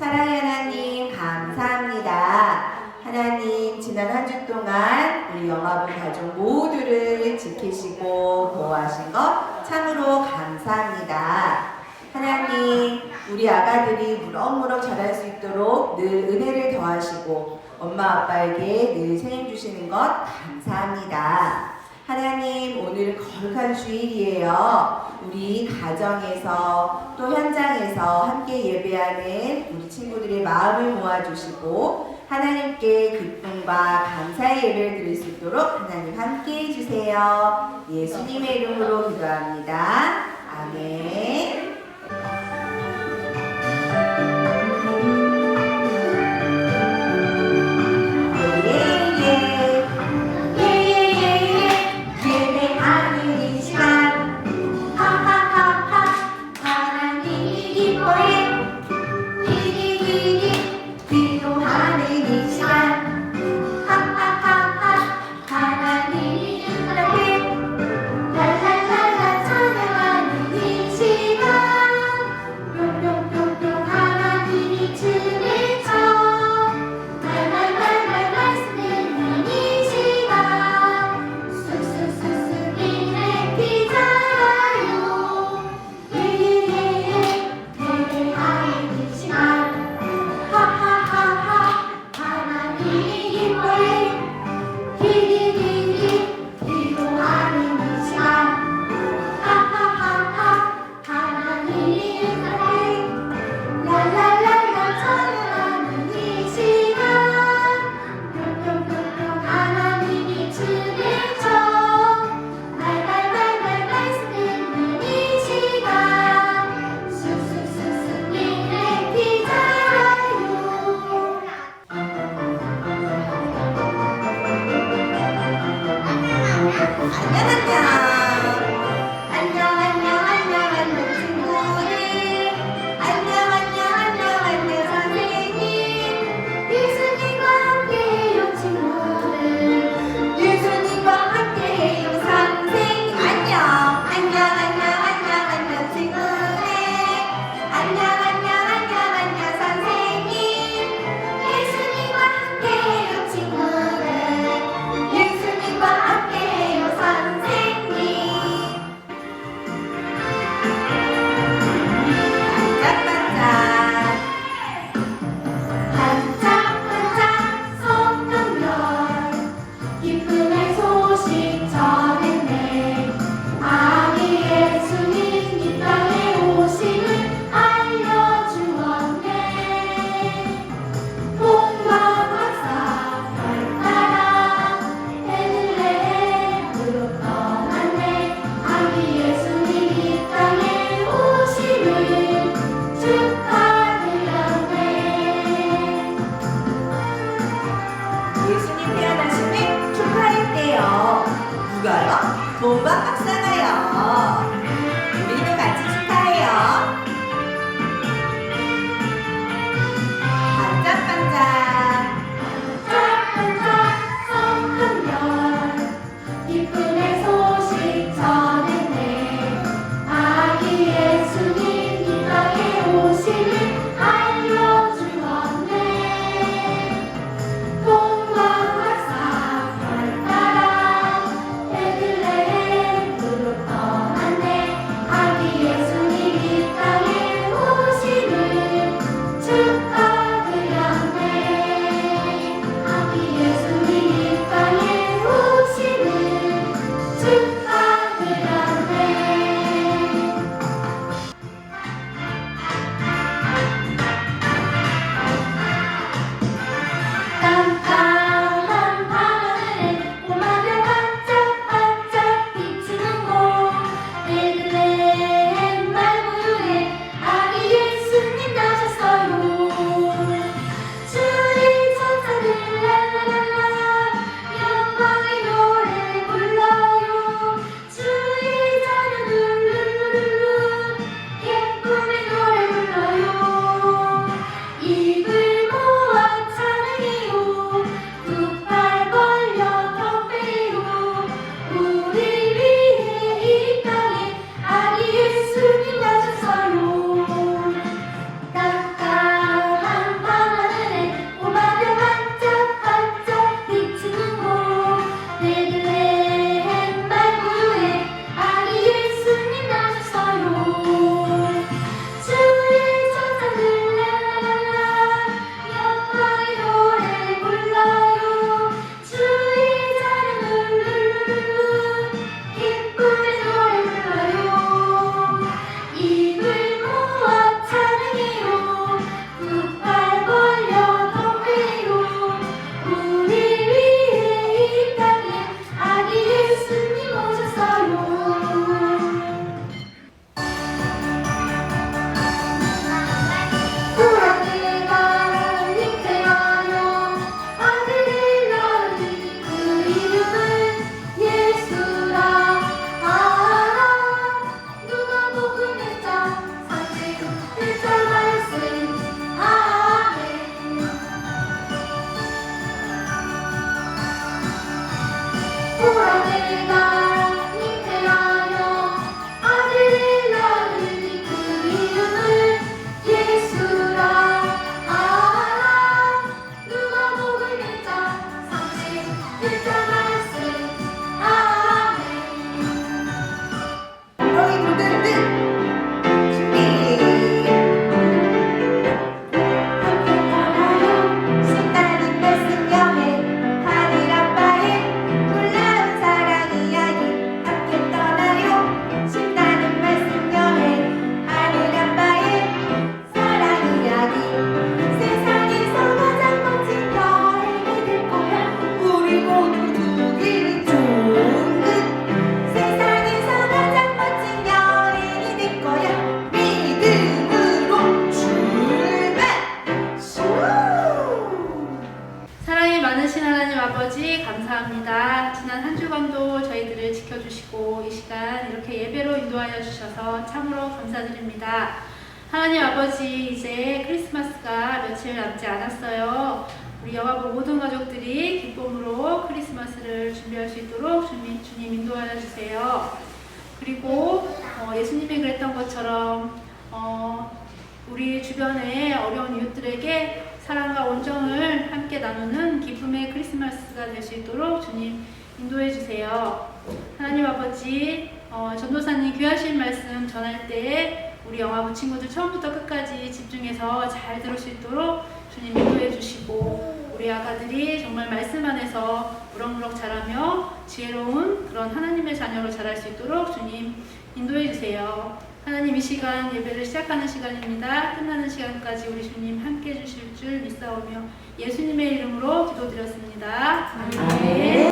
사랑의 하나님 감사합니다. 하나님 지난 한 주 동안 우리 영화부 가족 모두를 지키시고 보호하신 것 참으로 감사합니다. 하나님 우리 아가들이 무럭무럭 자랄 수 있도록 늘 은혜를 더하시고 엄마 아빠에게 늘 생임 주시는 것 감사합니다. 하나님 오늘 거룩한 주일이에요. 우리 가정에서 또 현장에서 함께 예배하는 우리 친구들의 마음을 모아주시고 하나님께 기쁨과 감사의 예배를 드릴 수 있도록 하나님 함께 해주세요. 예수님의 이름으로 기도합니다. 아멘. 주변의 어려운 이웃들에게 사랑과 온정을 함께 나누는 기쁨의 크리스마스가 될 수 있도록 주님 인도해 주세요. 하나님 아버지, 어, 전도사님 귀하신 말씀 전할 때 우리 영화부 친구들 처음부터 끝까지 집중해서 잘 들을 수 있도록 주님 인도해 주시고 우리 아가들이 정말 말씀 안에서 무럭무럭 자라며 지혜로운 그런 하나님의 자녀로 자랄 수 있도록 주님 인도해 주세요. 하나님 이 시간 예배를 시작하는 시간입니다. 끝나는 시간까지 우리 주님 함께 해주실 줄 믿사오며 예수님의 이름으로 기도드렸습니다. 아멘. 와,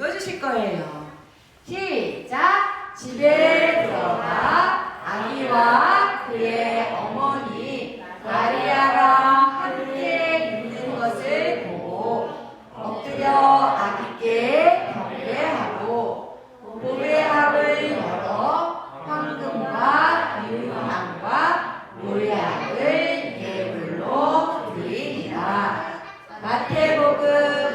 읽어주실 거예요. 시작! 집에 들어가 아기와 그의 어머니 마리아랑 함께 있는 것을 보고 엎드려 아기께 경배하고 보배합을 열어 황금과 유황과 물약을 예물로 드립니다. 마태복음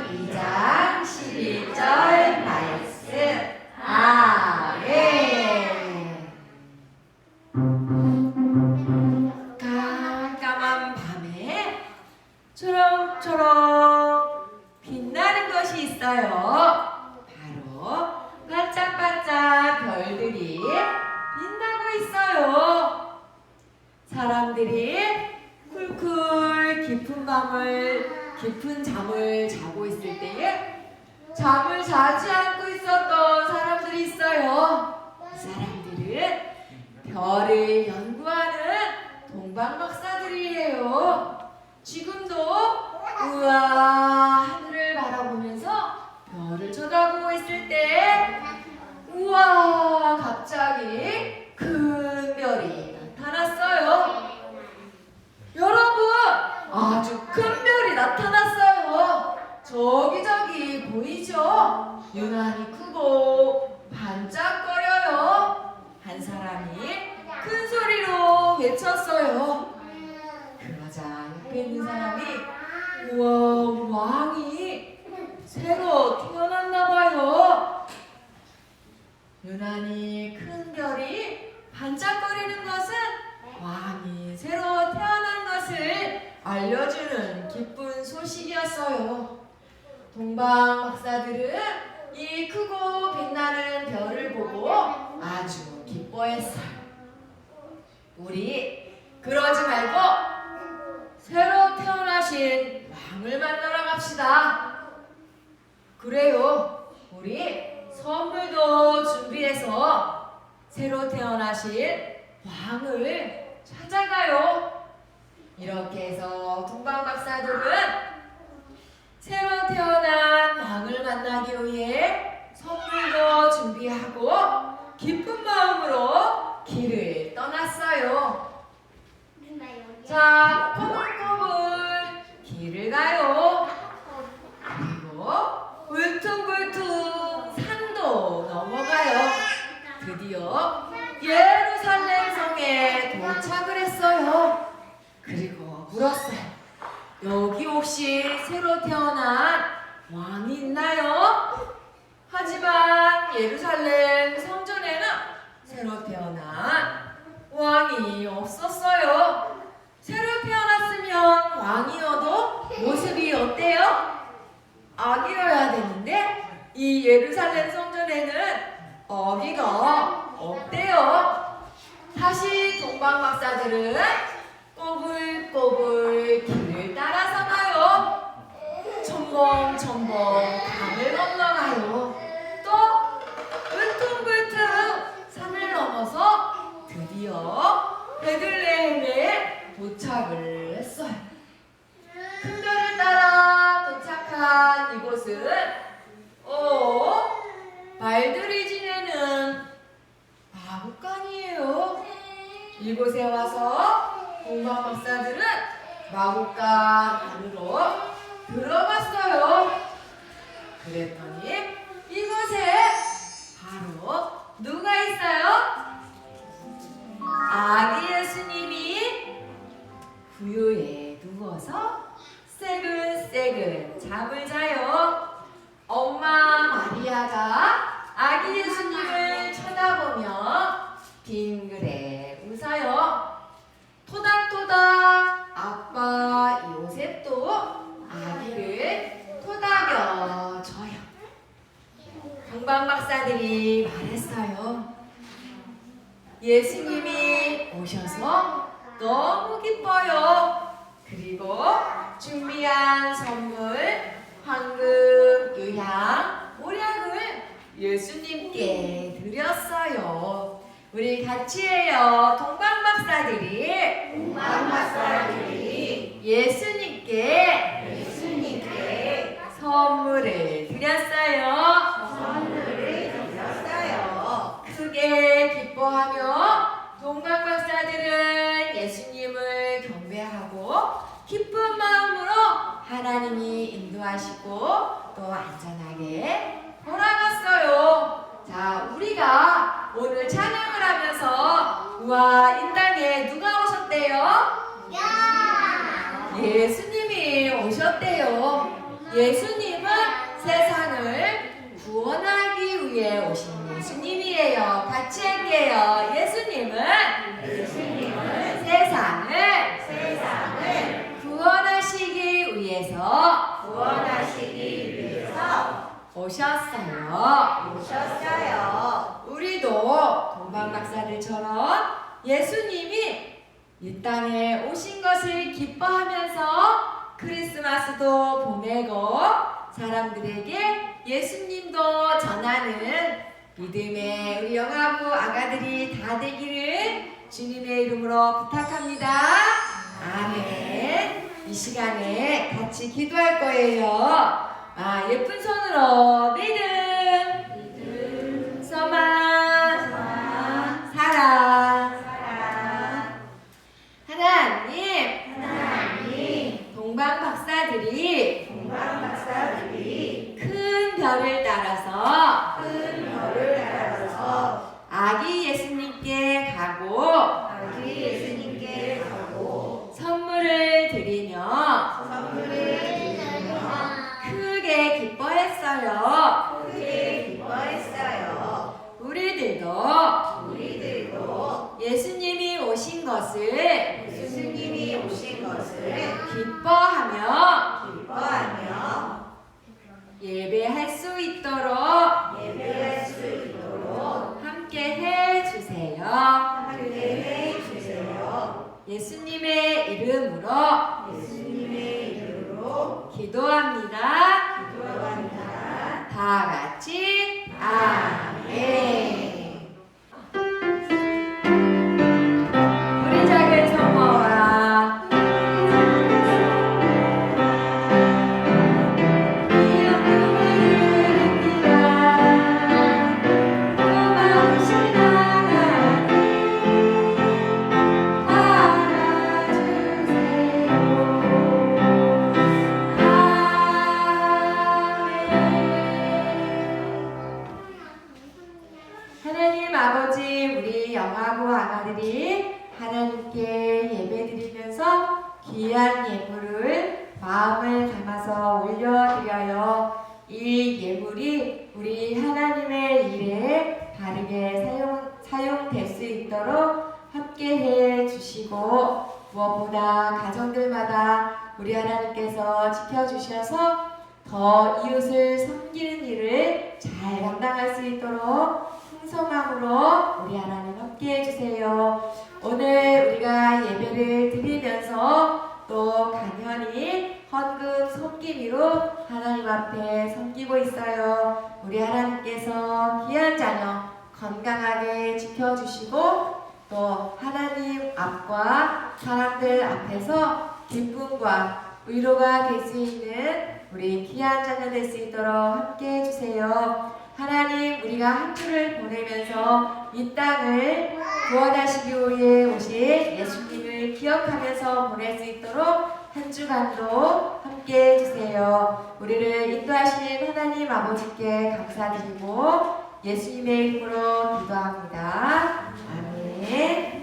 초롱초롱 빛나는 것이 있어요. 바로 반짝반짝 별들이 빛나고 있어요. 사람들이 쿨쿨 깊은 밤을 깊은 잠을 자고 있을 때에 잠을 자지 않고 있었던 사람들이 있어요. 그 사람들은 별을 연구하는 동방 박사들이에요. 지금도 우와 하늘을 바라보면서 별을 쳐다보고 있을 때 우와 갑자기 큰 별이 나타났어요. 여러분 아주 큰 별이 나타났어요. 저기 저기 보이죠? 유난히 크고 반짝거려요. 한 사람이 큰 소리로 외쳤어요. 그러자 옆에 있는 사람이 우와 왕이 새로 태어났나 봐요. 유난히 큰 별이 반짝거리는 것은 왕이 새로 태어난 것을 알려주는 기쁜 소식이었어요. 동방 박사들은 이 크고 빛나는 별을 보고 아주 기뻐했어요. 우리 그러지 말고 새로 태어나신 왕을 만나러 갑시다. 그래요. 우리 선물도 준비해서 새로 태어나신 왕을 찾아가요. 이렇게 해서 동방 박사들은 새로 태어난 왕을 만나기 위해 선물도 준비하고 기쁜 마음으로 길을 떠났어요. 자, 될까요? 그리고 울퉁불퉁 산도 넘어가요. 드디어 예루살렘 성에 도착을 했어요. 그리고 물었어요. 여기 혹시 새로 태어난 왕이 있나요? 하지만 예루살렘 성전에는 새로 태어난 왕이 없었어요. 아기여야 되는데 이 예루살렘 성전에는 아기가 없대요. 다시 동방 박사들은 꼬불꼬불 길을 따라서 가요. 첨벙첨벙 강을 건너가요. 또 울퉁불퉁 산을 넘어서 드디어 베들레헴에 도착을 했어요. 큰 별을 따라 도착한 이곳은 어 말들이 지내는 마국간이에요. 이곳에 와서 동방 박사들은 마국간 안으로 들어갔어요. 그랬더니 이곳에 바로 누가 있어요? 아기 예수님이 구유에 누워서 새근새근 잠을 자요. 엄마 마리아가 아기 예수님을 쳐다보며 빙그레 웃어요. 토닥토닥 아빠 요셉도 아기를 토닥여 줘요. 동방 박사들이 말했어요. 예수님이 오셔서 너무 기뻐요. 그리고 준비한 선물, 황금, 유향, 모략을 예수님께 드렸어요. 우리 같이 해요. 동방 박사들이 동방 박사들이 예수님께 예수님께 선물을 드렸어요. 선물을 드렸어요. 크게 기뻐하며 동방 박사들은 예수님을 경배하고 기쁜 마음으로 하나님이 인도하시고 또 안전하게 돌아갔어요. 자, 우리가 오늘 찬양을 하면서 우와, 이 땅에 누가 오셨대요? 예수님이 오셨대요. 예수님은 세상을 구원하기 위해 오신 예수님이에요. 같이 할게요. 예수님은 예수님은 세상을 세상을 구원하시기 위해서 구원하시기 위해서 오셨어요. 오셨어요. 우리도 동방 박사들처럼 예수님이 이 땅에 오신 것을 기뻐하면서 크리스마스도 보내고 사람들에게 예수님도 전하는 믿음의 우리 영아부 아가들이 다 되기를 주님의 이름으로 부탁합니다. 아멘. 이 시간에 같이 기도할 거예요. 아, 예쁜 손으로. 믿 오신 것을 예수님이 오신 것을 기뻐하며 기뻐하며 예배할 수 있도록 예배할 수 있도록 함께 해 주세요. 함께 해 주세요. 예수님의 이름으로 예수님의 이름으로 기도합니다. 기도합니다. 다 같이 아멘. 주시고 무엇보다 가정들마다 우리 하나님께서 지켜주셔서 더 이웃을 섬기는 일을 잘 감당할 수 있도록 풍성함으로 우리 하나님 함께 해주세요. 오늘 우리가 예배를 드리면서 또 간현히 헌금 섬기기로 하나님 앞에 섬기고 있어요. 우리 하나님께서 귀한 자녀 건강하게 지켜주시고 또 하나님 앞과 사람들 앞에서 기쁨과 위로가 될 수 있는 우리 귀한 자녀 될 수 있도록 함께 해주세요. 하나님 우리가 한 주를 보내면서 이 땅을 구원하시기 위해 오신 예수님을 기억하면서 보낼 수 있도록 한 주간도 함께 해주세요. 우리를 인도하신 하나님 아버지께 감사드리고 예수님의 이름으로 기도합니다. 아멘. Amen.